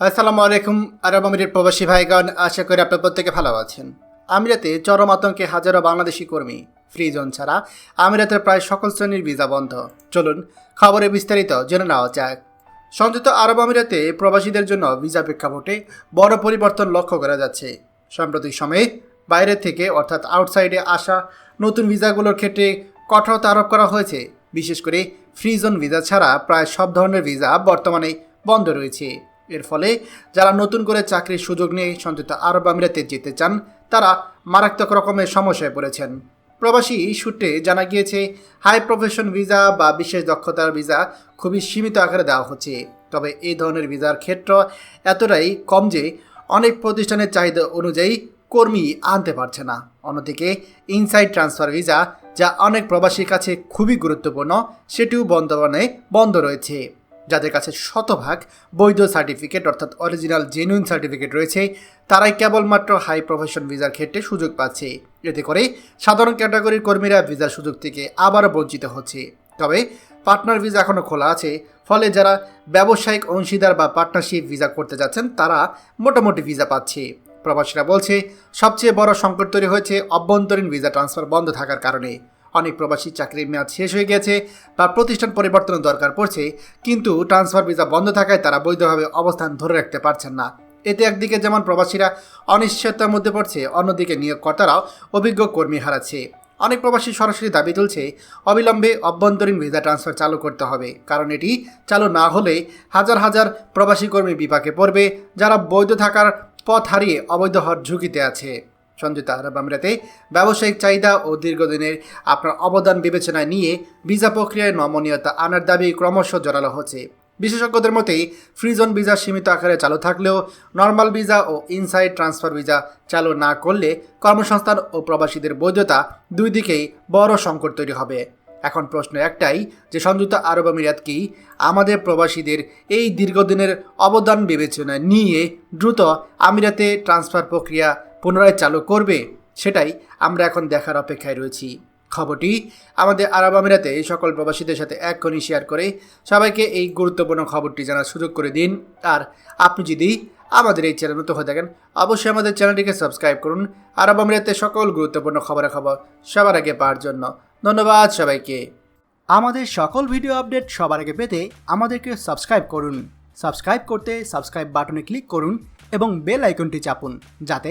আসসালামু আলাইকুম, আরব আমিরের প্রবাসী ভাইগণ, আশা করি আপনার প্রত্যেকে ভালো আছেন। আমিরাতে চরম আতঙ্কে হাজারো বাংলাদেশি কর্মী ফ্রি জোন ছাড়া আমিরাতের প্রায় সকল শ্রেণির ভিসা বন্ধ। চলুন খবরে বিস্তারিত জেনে নেওয়া যাক। সংযুক্ত আরব আমিরাতে প্রবাসীদের জন্য ভিসা প্রেক্ষাপটে বড় পরিবর্তন লক্ষ্য করা যাচ্ছে। সাম্প্রতিক সময়ে বাইরে থেকে, অর্থাৎ আউটসাইডে আসা নতুন ভিসাগুলোর ক্ষেত্রে কঠোরতা আরোপ করা হয়েছে। বিশেষ করে ফ্রি জোন ভিসা ছাড়া প্রায় সব ধরনের ভিসা বর্তমানে বন্ধ রয়েছে। এর ফলে যারা নতুন করে চাকরির সুযোগ নিয়ে সংযুক্ত আরব আমিরাতে যেতে চান, তারা মারাত্মক রকমের সমস্যায় পড়েছেন। প্রবাসী সূত্রে জানা গিয়েছে, হাই প্রফেশন ভিসা বা বিশেষ দক্ষতার ভিসা খুবই সীমিত আকারে দেওয়া হচ্ছে। তবে এই ধরনের ভিসার ক্ষেত্র এতটাই কম যে অনেক প্রতিষ্ঠানের চাহিদা অনুযায়ী কর্মী আনতে পারছে না। অন্যদিকে, ইনসাইড ট্রান্সফার ভিসা, যা অনেক প্রবাসীর কাছে খুবই গুরুত্বপূর্ণ, সেটিও বর্তমানে বন্ধ রয়েছে। যাদের কাছে শতভাগ বৈধ সার্টিফিকেট অর্থাৎ অরিজিনাল জেনুইন সার্টিফিকেট রয়েছে, তারাই কেবলমাত্র হাই প্রফেশন ভিসার ক্ষেত্রে সুযোগ পাচ্ছে। এতে করে সাধারণ ক্যাটাগরির কর্মীরা ভিসার সুযোগ থেকে আবারও বঞ্চিত হচ্ছে। তবে পার্টনার ভিসা এখনও খোলা আছে, ফলে যারা ব্যবসায়িক অংশীদার বা পার্টনারশিপ ভিসা করতে যাচ্ছেন, তারা মোটামুটি ভিসা পাচ্ছে। প্রবাসীরা বলছে, সবচেয়ে বড় সংকট তৈরি হয়েছে অভ্যন্তরীণ ভিসা ট্রান্সফার বন্ধ থাকার কারণে। অনেক প্রবাসী চাকরির মেয়াদ শেষ হয়ে গেছে বা প্রতিষ্ঠান পরিবর্তনের দরকার পড়ছে, কিন্তু ট্রান্সফার ভিসা বন্ধ থাকায় তারা বৈধভাবে অবস্থান ধরে রাখতে পারছেন না। এতে একদিকে যেমন প্রবাসীরা অনিশ্চয়তার মধ্যে পড়ছে, অন্যদিকে নিয়োগকর্তারাও অভিজ্ঞ কর্মী হারাচ্ছে। অনেক প্রবাসী সরাসরি দাবি তুলছে, অবিলম্বে অভ্যন্তরীণ ভিসা ট্রান্সফার চালু করতে হবে, কারণ এটি চালু না হলে হাজার হাজার প্রবাসী কর্মী বিপাকে পড়বে, যারা বৈধ থাকার পথ হারিয়ে অবৈধ হওয়ার ঝুঁকিতে আছে। সংযুক্ত আরব আমিরাতে ব্যবসায়িক চাহিদা ও দীর্ঘদিনের আপনার অবদান বিবেচনায় নিয়ে ভিসা প্রক্রিয়ায় নমনীয়তা আনার দাবি ক্রমশ জোরালো হচ্ছে। বিশেষজ্ঞদের মতে, ফ্রিজন ভিসা সীমিত আকারে চালু থাকলেও নর্মাল ভিসা ও ইনসাইড ট্রান্সফার ভিসা চালু না করলে কর্মসংস্থান ও প্রবাসীদের বৈধতা দুই দিকেই বড় সংকট তৈরি হবে। এখন প্রশ্ন একটাই, যে সংযুক্ত আরব আমিরাত কি আমাদের প্রবাসীদের এই দীর্ঘদিনের অবদান বিবেচনায় নিয়ে দ্রুত আমিরাতে ট্রান্সফার প্রক্রিয়া পুনরায় চালু করবে, সেটাই আমরা এখন দেখার অপেক্ষায় রয়েছি। খবরটি আমাদের আরব আমিরাতে এই সকল প্রবাসীদের সাথে এক্ষুনি শেয়ার করে সবাইকে এই গুরুত্বপূর্ণ খবরটি জানার সুযোগ করে দিন। আর আপনি যদি আমাদের এই চ্যানেল নতুন হয়ে থাকেন, অবশ্যই আমাদের চ্যানেলটিকে সাবস্ক্রাইব করুন। আরব আমিরাতে সকল গুরুত্বপূর্ণ খবরের খবর সবার আগে পাওয়ার জন্য ধন্যবাদ সবাইকে। আমাদের সকল ভিডিও আপডেট সবার আগে পেতে আমাদেরকে সাবস্ক্রাইব করুন। সাবস্ক্রাইব করতে সাবস্ক্রাইব বাটনে ক্লিক করুন এবং বেল আইকনটি চাপুন, যাতে